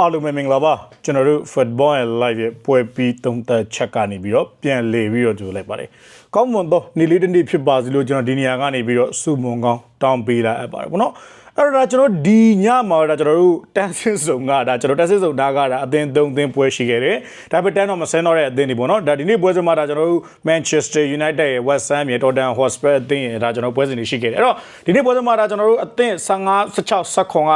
အားလုံးပဲမင်္ဂလာပါကျွန်တော်တို့ Football and Live ရဲ့ပွဲပြီးသုံးသက်ချက်ကနေပြီးတော့ပြန်လေပြီးတော့ကြိုလိုက်ပါတယ်။ကောင်းမွန်သောနေ့လေးတစ်နေ့ဖြစ်ပါစေလို့ကျွန်တော်ဒီနေရာကနေပြီးတော့စုမွန်ကောင်းတောင်းပေးလာအပ်ပါတယ်ပေါ့နော်။ အဲ့တော့ဒါကျွန်တော်ဒီညမှာဒါကျွန်တော်တို့တန်းစင်းစုံကဒါကျွန်တော်တန်းစင်းစုံဒါကဒါအသင်းသုံးသင်းပွဲရှိခဲ့တယ်။ဒါပေမဲ့တန်းတော့မဆင်းတော့တဲ့အသင်းတွေပေါ့နော်။ဒါဒီနေ့ပွဲစဉ်မှာဒါကျွန်တော်တို့ Manchester United ရဲ့ West Ham ရဲ့ Tottenham Hotspur အသင်းရဲ့ဒါကျွန်တော်ပွဲစဉ်တွေရှိခဲ့တယ်။အဲ့တော့ဒီနေ့ပွဲစဉ်မှာဒါကျွန်တော်တို့အသင်း15 16 16ခွန်က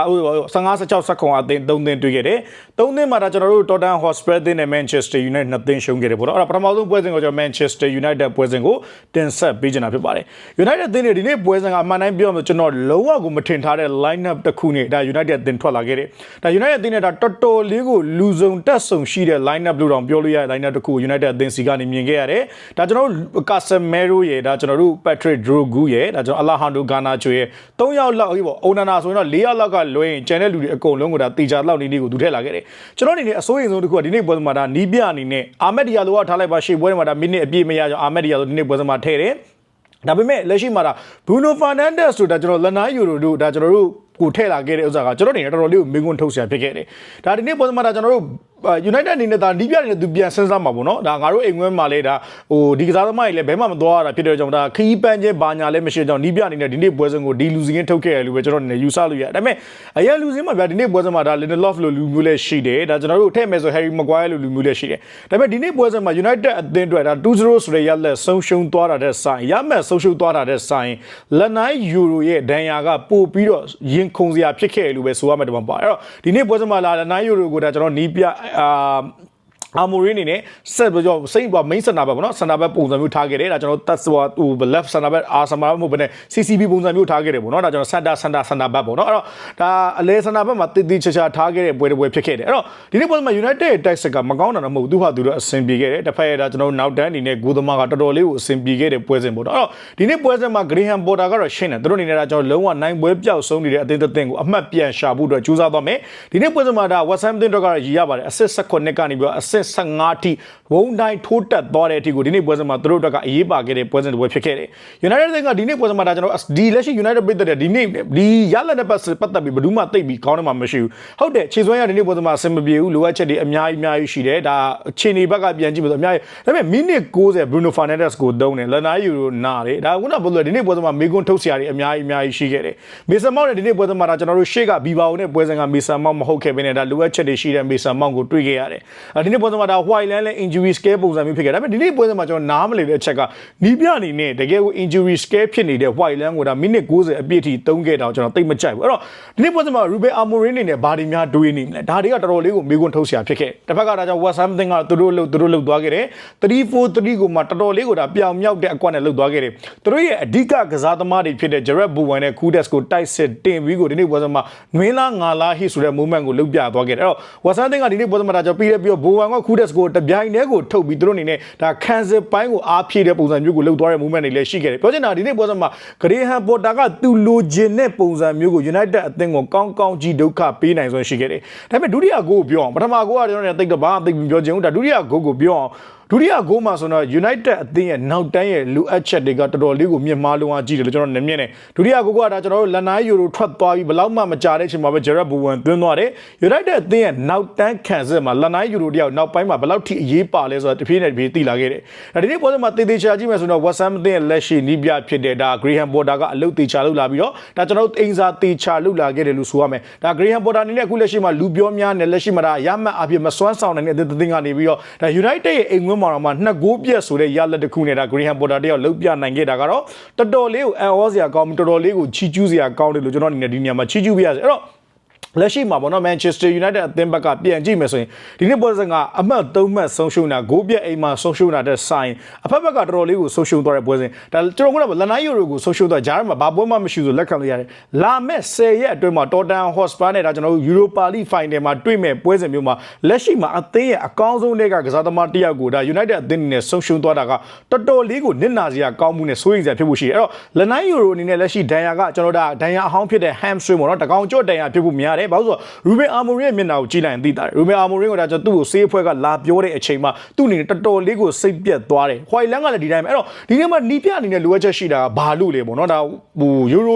15 16 16ခွန်ကအသင်းသုံးသင်းတွေ့ခဲ့တယ်။သုံးသင်းမှာဒါကျွန်တော်တို့ Tottenham Hotspur အသင်းနဲ့ Manchester United နှစ်သင်းရှုံးခဲ့တယ်ပေါ့နော်။အဲ့တော့ပထမဆုံးပွဲစဉ်ကိုကျွန်တော် Manchester United ပွဲစဉ်ကိုတင်ဆက်ပေးချင်တာဖြစ်ပါတယ်။ United အသင်းတွေဒီနေ့ပွဲစဉ်ကအမှန်တိုင်းပြောရမယ်ကျွန်တော်လုံးဝကိုမထင်ထားတဲ့ line up တစ်ခုနဲ့ဒါ United အသင်းထွက်လာခဲ့တယ်။ဒါ United အသင်းနဲ့ဒါတော်တော်လေးကိုလူစုံတက်ဆုံရှိတဲ့ line up လို့တောင်ပြောလို့ရတဲ့ line up တစ်ခုကို United အသင်းစီကနေမြင်ခဲ့ရတယ်။ဒါကျွန်တော်တို့ Casemiro ရဲ့ဒါကျွန်တော်တို့ Patrick Drogu ရဲ့ဒါကျွန်တော် Alejandro Garnacho ရဲ့၃ယောက်လောက်ဟိပေါ့ Onana ဆိုရင်တော့၄ယောက်လောက်ကလွှဲရင်ကျန်တဲ့လူတွေအကုန်လုံးကိုဒါတေချာလောက်နေနေကိုသူထည့်လာခဲ့တယ်။ကျွန်တော်အနေနဲ့အစိုးရဆုံးတစ်ခုကဒီနေ့ပွဲမှာဒါနီးပြအနေနဲ့အာမက်ဒီယာလိုကထားလိုက်ပါရှေ့ပွဲမှာဒါမိနစ်အပြည့်မရကြောင်းအာမက်ဒီယာလိုဒီနေ့ပွဲမှာထည့်တယ်။ ဒါပေမဲ့လက်ရှိမှာဒါ Bruno Fernandes ဆိုတာကျွန်တော်လနာယူရိုတို့ဒါကျွန်တော်တို့ကိုထည့်လာခဲ့တဲ့ဥစ္စာကကျွန်တော်အနေနဲ့တော်တော်လေးကိုမင်းကွန်းထုတ်ဆရာဖြစ်ခဲ့တယ်။ဒါဒီနေ့ပုံစံမှာဒါကျွန်တော်တို့ United အနေနဲ့ဒါနီးပြနေတဲ့သူပြန်စဉ်းစားမှာပေါ့နော်ဒါငါတို့အိမ်ဝင်းမှာလဲဒါဟိုဒီကစားသမားတွေလည်းဘဲမှမသွားရတာဖြစ်တဲ့ကြောင့်ဒါခီးပန်းချင်းဘာညာလည်းမရှိကြောင်းနီးပြအနေနဲ့ဒီနေ့ပွဲစဉ်ကိုဒီလူစင်းထုတ်ခဲ့ရလို့ပဲကျွန်တော်အနေနဲ့ယူဆလို့ရတယ်ဒါပေမဲ့အရင်လူစင်းမှာဗျာဒီနေ့ပွဲစဉ်မှာဒါ Lindelof လို့လူမျိုးလည်းရှိတယ်ဒါကျွန်တော်တို့ထည့်မယ်ဆို Harry Maguire လို့လူမျိုးလည်းရှိတယ်ဒါပေမဲ့ဒီနေ့ပွဲစဉ်မှာ United အသင်းတွေဒါ2-0ဆိုတဲ့ရလက်ဆုံးရှုံးသွားတာတဲ့ဆိုင်ရမဲ့ဆုံးရှုံးသွားတာတဲ့ဆိုင်လက်နိုင်ယူရိုရဲ့ဒဏ်ရာကပို့ပြီးတော့ရင်ခုန်စရာဖြစ်ခဲ့လို့ပဲဆိုရမယ်တမပါအဲ့တော့ဒီနေ့ပွဲစဉ်မှာလာလက်နိုင်ယူရိုကိုဒါကျွန်တော်နီးပြ um, အာမိုရင်းအနေနဲ့ဆက်ပြီးတော့စိမ့်ပါ main center ပဲပေါ့နော် center back ပုံစံမျိုးထားခဲ့တယ်ဒါကျွန်တော် touch ဟို left center back အာဆမာမဟုတ်ဘဲနဲ့ CCB ပုံစံမျိုးထားခဲ့တယ်ပေါ့နော်ဒါကျွန်တော် center center center back ပေါ့နော်အဲ့တော့ဒါအလဲ center back မှာတည်တည်ချာချာထားခဲ့တဲ့ပွဲတစ်ပွဲဖြစ်ခဲ့တယ်အဲ့တော့ဒီနေ့ပွဲမှာ United ရဲ့ tactics ကမကောင်းတာတော့မဟုတ်ဘူးသူဟာသူတော့အဆင်ပြေခဲ့တယ်တစ်ဖက်ဒါကျွန်တော်နောက်တန်းအနေနဲ့ဂိုးသမားကတော်တော်လေးကိုအဆင်ပြေခဲ့တဲ့ပွဲစဉ်ပေါ့နော်အဲ့တော့ဒီနေ့ပွဲစဉ်မှာ Graham Potter ကတော့ရှင်းတယ်သူတို့အနေနဲ့ဒါကျွန်တော်လုံးဝနိုင်ပွဲပျောက်ဆုံးနေတဲ့အသင်းတစ်သင်းကိုအမှတ်ပြန်ရှာဖို့အတွက်ကြိုးစားသွားမယ်ဒီနေ့ပွဲစဉ်မှာဒါ West Ham အသင်းတို့ကတော့ရည်ရပါတယ် assist 16ကနေပြီးတော့ assist 2015အထိဝုန်တိုင်းထိုးတက်သွားတဲ့အထိကိုဒီနေ့ပွဲစဉ်မှာသူတို့အတွက်ကအရေးပါခဲ့တဲ့ပွဲစဉ်တစ်ပွဲဖြစ်ခဲ့တယ်။ United ကဒီနေ့ပွဲစဉ်မှာဒါကျွန်တော်ဒီလက်ရှိ United ပြည်သက်တဲ့ဒီနေ့ဒီရလက်နဲ့ပတ်ပတ်သက်ပြီးဘယ်သူမှတိတ်ပြီးခေါင်းထဲမှာမရှိဘူး။ဟုတ်တယ်ခြေစွမ်းရဒီနေ့ပွဲစဉ်မှာအဆင်မပြေဘူးလိုအပ်ချက်တွေအများကြီးအများကြီးရှိတယ်။ဒါခြေနေဘက်ကပြန်ကြည့်မယ်ဆိုအများကြီးဒါပေမဲ့မိနစ်90 Bruno Fernandes ကိုသုံးတယ်။ Lenaio ကိုနားတယ်။ဒါကဘယ်လိုလဲဒီနေ့ပွဲစဉ်မှာမေကွန်းထုတ်စရာတွေအများကြီးအများကြီးရှိခဲ့တယ်။မေဆန်မောင်းနဲ့ဒီနေ့ပွဲစဉ်မှာဒါကျွန်တော်တို့ရှေ့ကဘီဘာကိုနဲ့ပွဲစဉ်ကမေဆန်မောင်းမဟုတ်ခဲ့ဘဲနဲ့ဒါလိုအပ်ချက်တွေရှိတဲ့မေဆန်မောင်းကိုတွေ့ခဲ့ရတယ်။ဒီနေ့ပွဲစဉ်မှာဒါ White Land နဲ့ injury scare ပုံစံမျိုးဖြစ်ခဲ့ဒါပေမဲ့ဒီနေ့ပွဲစဉ်မှာကျွန်တော်နားမလည်တဲ့အချက်ကနီးပြအနေနဲ့တကယ်ကို injury scare ဖြစ်နေတဲ့ White Land ကိုဒါမိနစ်60အပြည့်ထိတုံးခဲ့တာကျွန်တော်သိမကြိုက်ဘူးအဲ့တော့ဒီနေ့ပွဲစဉ်မှာ Ruben Amorim အနေနဲ့ဘာတွေများတွေးနေမလဲဒါတွေကတော်တော်လေးကိုမေးခွန်းထုတ်စရာဖြစ်ခဲ့တစ်ဖက်ကဒါကြောင့် West Ham သင်းကသူတို့လှုပ်သူတို့လှုပ်သွားခဲ့တယ်3-4-3ကိုမှတော်တော်လေးကိုဒါပြောင်မြောက်တဲ့အကွက်နဲ့လှုပ်သွားခဲ့တယ်သူတို့ရဲ့အဓိကကစားသမားတွေဖြစ်တဲ့ Jared Bowen နဲ့ Kudes ကိုတိုက်စစ်တင်ပြီးကိုဒီနေ့ပွဲစဉ်မှာငွေလားငါလားဟိဆိုတဲ့ moment ကိုလှုပ်ပြသွားခဲ့တယ်အဲ့တော့ West Ham သင်းကဒီနေ့ပွဲစဉ်မှာဒါကြောင့်ပြီးရပြီးတော့ Bowen က Kudes ကိုတပြိုင်တည်းကိုထုတ်ပြီးသူတို့အနေနဲ့ဒါခံစစ်ပိုင်းကိုအားဖြည့်တဲ့ပုံစံမျိုးကိုလှုပ်သွားတဲ့ moment တွေလည်းရှိခဲ့တယ်ပြောချင်တာဒီနေ့ပွဲစဉ်မှာ Graham Potter ကသူလိုချင်တဲ့ပုံစံမျိုးကို United အသင်းကိုကောင်းကောင်းကြီးဒုက္ခပေးနိုင်စွမ်းရှိခဲ့တယ်ဒါပေမဲ့ဒုတိယဂိုးကိုပြောအောင်ပထမဂိုးကကျွန်တော်တို့တိတ်တော့ဘာသိပြောချင်ဘူးဒါဒုတိယဂိုးကိုပြောအောင်ဒုတိယဂိုးမှာဆိုတော့ United အသင်းရဲ့နောက်တန်းရဲ့လူအပ်ချက်တွေကတော်တော်လေးကိုမြင့်မားလုံးအားကြီးတယ်လို့ကျွန်တော်နေမြင်တယ်ဒုတိယဂိုးကဒါကျွန်တော်တို့လက်နားယူရိုထွက်သွားပြီးဘလောက်မှမကြာတဲ့အချိန်မှာပဲ Gerard Bowen သွင်းသွားတယ် United အသင်းရဲ့နောက်တန်းခံစစ်မှာလက်နားယူရိုတယောက်နောက်ပိုင်းမှာဘလောက်ထိအရေးပါလဲဆိုတာတဖြည်းနဲ့တဖြည်းသိလာခဲ့တယ်ဒါဒီနေ့ပွဲမှာတေးသေးချာကြည့်မယ်ဆိုတော့ West Ham အသင်းရဲ့လက်ရှိနီးပြဖြစ်တဲ့ဒါ Graham Potter ကအလုပ်တေချာလုပ်လာပြီးတော့ဒါကျွန်တော်တို့အင်စာတေချာလုပ်လာခဲ့တယ်လို့ဆိုရမယ်ဒါ Graham Potter အနေနဲ့အခုလက်ရှိမှာလူပြောများနဲ့လက်ရှိမှာဒါရမှတ်အပြည့်မစွမ်းဆောင်နိုင်တဲ့အသင်းကနေပြီးတော့ဒါ United ရဲ့အိမ်ဝင်းမှာတော့မှနှစ်ဂိုးပြက်ဆိုတဲ့ရလက်တစ်ခုနဲ့ဒါ Graham Potter တယောက်လှုပ်ပြနိုင်ခဲ့တာကတော့တော်တော်လေးကိုအံ့ဩစရာကောင်းတော်တော်လေးကိုချီးကျူးစရာကောင်းတယ်လို့ကျွန်တော်အနေနဲ့ဒီနေရာမှာချီးကျူးပြရစေအဲ့တော့ လက်ရှိမှာပေါ့နော် Manchester United အသင်းဘက်ကပြန်ကြည့်မယ်ဆိုရင်ဒီနေ့ပွဲစဉ်ကအမှတ်၃မှတ်ဆုံးရှုံးတာဂိုးပြက်အိမ်မှာဆုံးရှုံးတာတဲ့ဆိုင်အဖက်ဘက်ကတော်တော်လေးကိုဆုံးရှုံးသွားတဲ့ပွဲစဉ်ဒါကျွန်တော်ကလနိုင်ယူရိုကိုဆုံးရှုံးသွားဂျားမှာဘာပွဲမှမရှိဆိုလက်ခံလို့ရတယ်လာမဲ့10ရက်အတွင်းမှာ Tottenham Hotspur နဲ့ဒါကျွန်တော်တို့ Europa League Final မှာတွေ့မဲ့ပွဲစဉ်မျိုးမှာလက်ရှိမှာအသင်းရဲ့အကောင်းဆုံးတွေကကစားသမားတစ်ယောက်ကိုဒါ United အသင်းနဲ့ဆုံးရှုံးသွားတာကတော်တော်လေးကိုနစ်နာစရာကောင်းမှုနဲ့စိုးရိမ်စရာဖြစ်ဖို့ရှိတယ်အဲ့တော့လနိုင်ယူရိုအနေနဲ့လက်ရှိဒဏ်ရာကကျွန်တော်တို့ဒဏ်ရာအဟောင်းဖြစ်တဲ့ hamstring ပေါ့နော်တကောင်ကြော့ဒဏ်ရာဖြစ်ဖို့များတယ်ဘာလို့ဆိုတော့ Ruben Amorim ရဲ့မျက်နှာကိုကြည့်လိုက်ရင်သိတာတယ် Ruben Amorim ကဒါကျွန်တော်သူ့ကိုစေးအဖွဲ့ကလာပြောတဲ့အချိန်မှာသူ့အနေနဲ့တော်တော်လေးကိုစိတ်ပြတ်သွားတယ် White Land ကလည်းဒီတိုင်းပဲအဲ့တော့ဒီနေ့မှာနီးပြအနေနဲ့လိုအပ်ချက်ရှိတာကဘာလို့လဲပေါ့နော်ဒါဟို Euro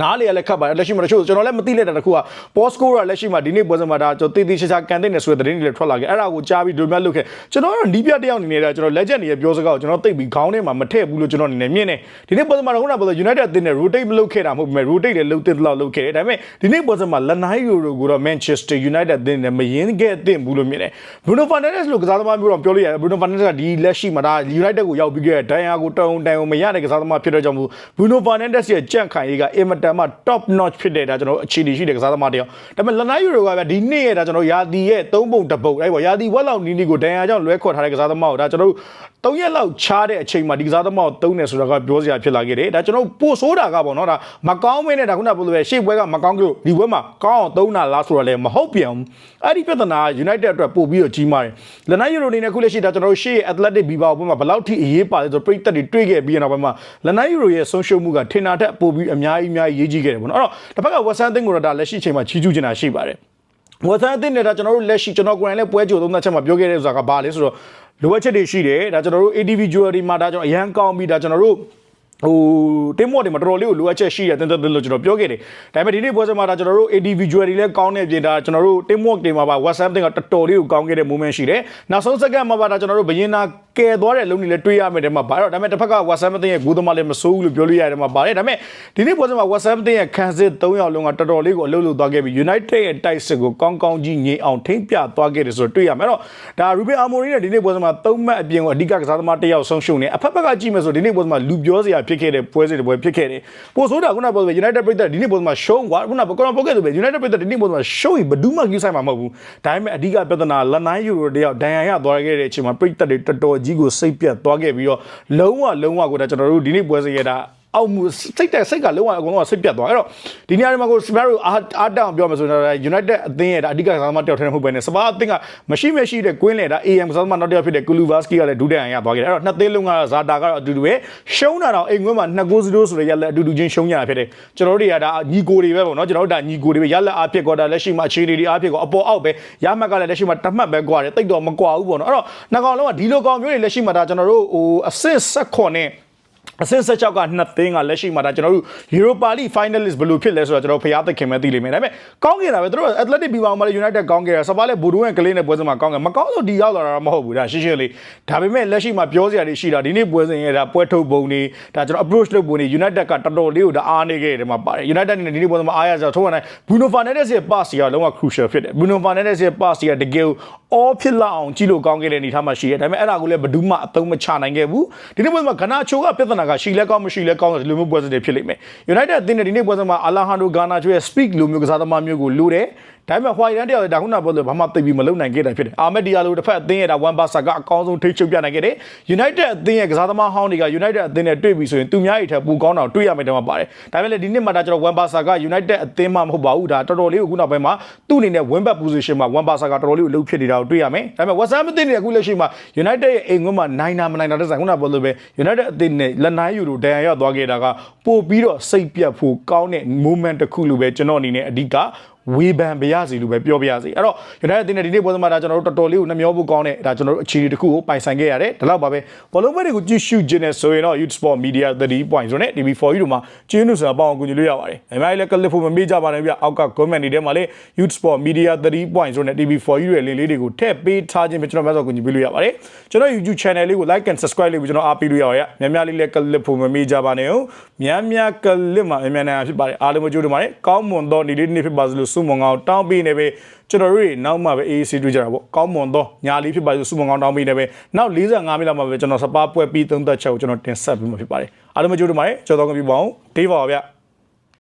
နားလေရလက်ခတ်ပါတယ်လက်ရှိမှာတချို့ကျွန်တော်လည်းမသိလက်တာတခုက post score ကလက်ရှိမှာဒီနေ့ပွဲစဉ်မှာဒါကျွန်တော်တည်တည်ချာချာကန်တဲ့နေဆိုတဲ့သတင်းတွေလည်းထွက်လာခဲ့အဲ့ဒါကိုကြားပြီးဒိုမြတ်လုတ်ခဲ့ကျွန်တော်ကတော့နီးပြတယောက်အနေနဲ့ဒါကျွန်တော် legend တွေရဲ့ပြောစကားကိုကျွန်တော်သိပြီးခေါင်းထဲမှာမထည့်ဘူးလို့ကျွန်တော်အနေနဲ့မြင်တယ်ဒီနေ့ပွဲစဉ်မှာတော့ခုနကပြောလို့ United အသင်းနဲ့ rotate မလုပ်ခဲ့တာမဟုတ်ဘူး rotate လည်းလုပ်တဲ့လောက်လုပ်ခဲ့တယ်ဒါပေမဲ့ဒီနေ့ပွဲစဉ်မှာလနိုင်ယူရိုကိုတော့ Manchester United အသင်းနဲ့မယင်းခဲ့တဲ့ဘူးလို့မြင်တယ် Bruno Fernandes လို့ကစားသမားမျိုးတော့ပြောလို့ရတယ် Bruno Fernandes ကဒီလက်ရှိမှာဒါ United ကိုရောက်ပြီးခဲ့တဲ့ဒိုင်ယာကိုတောင်းတိုင်အောင်မရတဲ့ကစားသမားဖြစ်တဲ့ကြောင့်မို့ Bruno Fernandes ရဲ့ကြန့်ခိုင်ရေးကအင်မတန်မှ top notch ဖြစ်တဲ့ဒါကျွန်တော်အခြေအနေရှိတဲ့ကစားသမားတယောက်ဒါပေမဲ့လနိုင်ယူရိုကဗျဒီနေ့ရဲ့ဒါကျွန်တော်ယာတီရဲ့၃ပုံတစ်ပုံအဲ့ပေါ့ယာတီဝက်လောက်နီးနီးကိုဒိုင်ယာကြောင့်လွဲခေါ်ထားတဲ့ကစားသမားကိုဒါကျွန်တော်တို့၃ရက်လောက်ချားတဲ့အချိန်မှာဒီကစားသမားကိုသုံးနေဆိုတာကပြောစရာဖြစ်လာခဲ့တယ်ဒါကျွန်တော်ပို့ဆိုးတာကပေါ့နော်ဒါမကောင်းမင်းနဲ့ဒါခုနကပြောလို့ပဲရှေ့ပွဲကမကောင်းကြလို့ဒီပွဲမှာကောင်းအောင်သုံးတာလားဆိုတော့လည်းမဟုတ်ပြန်ဘူးအဲ့ဒီပြဿနာ United အတွက်ပို့ပြီးတော့ကြီးမားတယ်လနိုင်ယူရိုအနေနဲ့ခုလက်ရှိဒါကျွန်တော်တို့ရှေ့ Athletic Bilbao ပွဲမှာဘယ်လောက်ထိအရေးပါလဲဆိုတော့ပြိသက်တွေတွေ့ခဲ့ပြီးတဲ့နောက်ပိုင်းမှာလနိုင်ယူရိုရဲ့ဆုံးရှုံးမှုကထင်တာထက်ပိုပြီးအများကြီးအများကြီးရေးကြီးခဲ့တယ်ပေါ့နော်အဲ့တော့တစ်ဖက်က West Ham အသင်းကိုတော့ဒါလက်ရှိချိန်မှာချီးကျူးနေတာရှိပါတယ်ဝက်ဆန်အသင်းနဲ့ဒါကျွန်တော်တို့လက်ရှိကျွန်တော်ကိုယ်တိုင်လည်းပွဲကြိုသုံးသက်ချက်မှာပြောခဲ့တဲ့ဥစ္စာကဘာလဲဆိုတော့လိုအပ်ချက်တွေရှိတယ်ဒါကျွန်တော်တို့ individual တွေမှာဒါကျွန်တော်အရန်ကောင်းပြီးဒါကျွန်တော်တို့ ဟိုတင်းမော့တွေမှာတော်တော်လေးကိုလိုအပ်ချက်ရှိတယ်တင်းတင်းလို့ကျွန်တော်ပြောခဲ့တယ်ဒါပေမဲ့ဒီနေ့ပွဲစဉ်မှာဒါကျွန်တော်တို့ individual တွေလည်းကောင်းတဲ့ပြင်ဒါကျွန်တော်တို့ team work တွေမှာပါ WhatsApp တင်ကတော်တော်လေးကိုကောင်းခဲ့တဲ့ moment ရှိတယ်နောက်ဆုံးစက္ကန့်မှာပါဒါကျွန်တော်တို့ဘရင်နာကဲသွားတဲ့လုံတွေလည်းတွေးရမယ်တဲ့မှာပါတော့ဒါပေမဲ့တစ်ဖက်က WhatsApp တင်ရဲ့ဂိုးသမားလည်းမစိုးဘူးလို့ပြောလို့ရတယ်မှာပါတယ်ဒါပေမဲ့ဒီနေ့ပွဲစဉ်မှာ WhatsApp တင်ရဲ့ခံစစ်၃ယောက်လုံးကတော်တော်လေးကိုအလုပ်လုပ်သွားခဲ့ပြီး United ရဲ့တိုက်စစ်ကိုကောင်းကောင်းကြီးငြိမ်အောင်ထိမ့်ပြသွားခဲ့တယ်ဆိုတော့တွေ့ရမယ်အဲ့တော့ဒါ Ruben Amorim နဲ့ဒီနေ့ပွဲစဉ်မှာ၃မှတ်အပြင်ကိုအဓိကကစားသမားတစ်ယောက်ဆုံးရှုံးနေအဖက်ဖက်ကကြည့်မယ်ဆိုဒီနေ့ပွဲစဉ်မှာလူပြောစရာဖြစ်ခဲ့တဲ့ပွဲစဉ်တစ်ပွဲဖြစ်ခဲ့တယ်ပို့ဆိုတာခုနကပြောလို့ United ပြည်သက်ဒီနေ့ပွဲစဉ်မှာရှုံးကွာခုနကကျွန်တော်ပြောခဲ့သူပဲ United ပြည်သက်ဒီနေ့ပွဲစဉ်မှာရှုံးရင်ဘယ်သူမှကြီးဆိုင်မှာမဟုတ်ဘူးဒါပေမဲ့အဓိကပြဿနာလက်နိုင်ယူရိုတယောက်ဒဏ်ရာရသွားခဲ့တဲ့အချိန်မှာပြည်သက်တွေတော်တော်ကြီးကိုစိတ်ပြတ်သွားခဲ့ပြီးတော့လုံးဝလုံးဝကိုဒါကျွန်တော်တို့ဒီနေ့ပွဲစဉ်ရတာ အောက်မှုစိတ်တက်စိတ်ကလုံးဝအကုန်လုံးကစိတ်ပြတ်သွားအဲ့တော့ဒီနေရာမှာကိုစပါရိုအားအားတောင်ပြောမယ်ဆိုတော့ United အသင်းရဲ့ဒါအဓိကကစားသမားတယောက်ထဲမဟုတ်ဘဲနဲ့စပါအသင်းကမရှိမရှိတဲ့ကွင်းလေဒါ AM ကစားသမားနောက်တစ်ယောက်ဖြစ်တဲ့ Kuluvaski ကလည်းဒုတိယရသွားခဲ့တယ်အဲ့တော့နှစ်သင်းလုံးကဇာတာကတော့အတူတူပဲရှုံးတာတော့အိမ်ကွင်းမှာ2 0ဆိုတဲ့ရလက်အတူတူချင်းရှုံးကြတာဖြစ်တယ်ကျွန်တော်တို့တွေကဒါညီကိုတွေပဲပေါ့နော်ကျွန်တော်တို့ဒါညီကိုတွေပဲရလက်အားဖြစ်ကောဒါလက်ရှိမှာအခြေအနေတွေအားဖြစ်ကောအပေါ်အောက်ပဲရမှတ်ကလည်းလက်ရှိမှာတမှတ်ပဲကွာတယ်တိတ်တော့မကွာဘူးပေါ့နော်အဲ့တော့နှစ်ကောင်လုံးကဒီလိုကောင်မျိုးတွေလက်ရှိမှာဒါကျွန်တော်တို့ဟိုအဆင့်ဆက်ခွန်နဲ့ အဆင့်ဆက်ချောက်ကနှစ်သင်းကလက်ရှိမှာဒါကျွန်တော်တို့ Europa League finalist ဘယ်လိုဖြစ်လဲဆိုတော့ကျွန်တော်ဖျားသခင်ပဲသိလိမ့်မယ်ဒါပေမဲ့ကောင်းခဲ့တာပဲသူတို့ Athletic Bilbao မှာလည်း United ကောင်းခဲ့တာစပါးလည်းဘူဒူးရဲ့ကလေးနဲ့ပွဲစဉ်မှာကောင်းခဲ့မကောင်းဆိုဒီရောက်လာတာမဟုတ်ဘူးဒါရှင်းရှင်းလေးဒါပေမဲ့လက်ရှိမှာပြောစရာတွေရှိတာဒီနေ့ပွဲစဉ်ရဲ့ဒါပွဲထုတ်ပုံတွေဒါကျွန်တော် approach လုပ်ပုံတွေ United ကတော်တော်လေးကိုဒါအားနေခဲ့တယ်မှာပါတယ် United နဲ့ဒီနေ့ပွဲစဉ်မှာအားရကြထိုးရနိုင် Bruno Fernandes ရဲ့ pass ကလုံးဝ crucial ဖြစ်တယ် Bruno Fernandes ရဲ့ pass ကတကယ် all ဖြစ်လာအောင်ကြည့်လို့ကောင်းခဲ့တဲ့အနေအထားမှာရှိတယ်ဒါပေမဲ့အဲ့ဒါကိုလည်းဘယ်သူမှအသုံးမချနိုင်ခဲ့ဘူးဒီနေ့ပွဲမှာဂနာချိုကပြဿနာကရှိလဲကောင်းမရှိလဲကောင်းတယ်ဒီလိုမျိုးပွဲစဉ်တွေဖြစ်လိမ့်မယ် United အသင်းနဲ့ဒီနေ့ပွဲစဉ်မှာအာလာဟန်ဒိုဂါနာချိုရဲ့ speak လိုမျိုးကစားသမားမျိုးကိုလိုတယ် ဒါပေမဲ့ဟွာရီရန်တယောက်ဒါခုနကပြောလို့ဘာမှသိပြီးမလုပ်နိုင်ခဲ့တာဖြစ်တယ်အာမက်ဒီယာလိုတစ်ဖက်အသင်းရဲ့ဒါဝန်ဘာဆာကအကောင်းဆုံးထိချုပ်ပြနိုင်ခဲ့တယ် United အသင်းရဲ့ကစားသမားဟောင်းတွေက United အသင်းနဲ့တွေ့ပြီဆိုရင်သူများတွေထက်ပိုကောင်းတာကိုတွေ့ရမယ်တောင်မှပါတယ်ဒါပေမဲ့လည်းဒီနှစ်မှာဒါကျွန်တော်ဝန်ဘာဆာက United အသင်းမှမဟုတ်ပါဘူးဒါတော်တော်လေးကိုခုနောက်ပိုင်းမှာသူ့အနေနဲ့ win back position မှာဝန်ဘာဆာကတော်တော်လေးကိုလှုပ်ဖြစ်နေတာကိုတွေ့ရမယ်ဒါပေမဲ့ West Ham အသင်းနဲ့အခုလက်ရှိမှာ United ရဲ့အိမ်ကွင်းမှာနိုင်တာမနိုင်တာတဲ့ဆိုင်ခုနကပြောလို့ပဲ United အသင်းနဲ့လက်နိုင်ယူလိုဒဏ်ရာရသွားခဲ့တာကပို့ပြီးတော့စိတ်ပြတ်ဖို့ကောင်းတဲ့ moment တစ်ခုလိုပဲကျွန်တော်အနေနဲ့အဓိက ဝေဖန်ပြရစီလို့ပဲပြောပြရစီအဲ့တော့ United အသင်းနဲ့ဒီနေ့ပွဲစဉ်မှာဒါကျွန်တော်တို့တော်တော်လေးကိုနှမျောဖို့ကောင်းတဲ့ဒါကျွန်တော်တို့အခြေအနေတစ်ခုကိုပိုင်ဆိုင်ခဲ့ရတယ်ဒါတော့ပါပဲဘောလုံးပွဲတွေကိုကြည့်ရှုခြင်းနဲ့ဆိုရင်တော့ Youth Sport Media 30 point ဆိုနဲ့ TV4U တို့မှာကျင်းလို့ဆိုတာပေါအောင်ကူညီလို့ရပါတယ်အများကြီးလည်းကလစ်ဖို့မမေ့ကြပါနဲ့ဗျအောက်က comment တွေထဲမှာလည်း Youth Sport Media 30 point ဆိုနဲ့ TV4U ရဲ့လင်းလေးတွေကိုထည့်ပေးထားခြင်းပဲကျွန်တော်များစွာကူညီပေးလို့ရပါတယ်ကျွန်တော် YouTube channel လေးကို like and subscribe လေးကိုကျွန်တော်အားပေးလို့ရပါတယ်များများလေးလည်းကလစ်ဖို့မမေ့ကြပါနဲ့ဟုတ်များများကလစ်မှာများများနိုင်ဖြစ်ပါတယ်အားလုံးကိုကြိုးတင်ပါတယ်ကောင်းမွန်သောနေ့လေးနေ့ဖြစ်ပါစေလို့ဆုမွန်ကောင်းတောင်းပေးနေပဲကျွန်တော်တို့တွေနောက်မှပဲ AAC တွေ့ကြတာပေါ့ကောင်းမွန်သောညာလေးဖြစ်ပါစေဆုမွန်ကောင်းတောင်းပေးနေပဲနောက်45မိနစ်လောက်မှပဲကျွန်တော်စပါးပွဲပြီးသုံးသက်ချက်ကိုကျွန်တော်တင်ဆက်ပေးမှာဖြစ်ပါတယ်အားလုံးကိုကြိုးတင်ပါတယ်ကြော်တော်ကပြပါအောင်ဒေးပါပါဗျ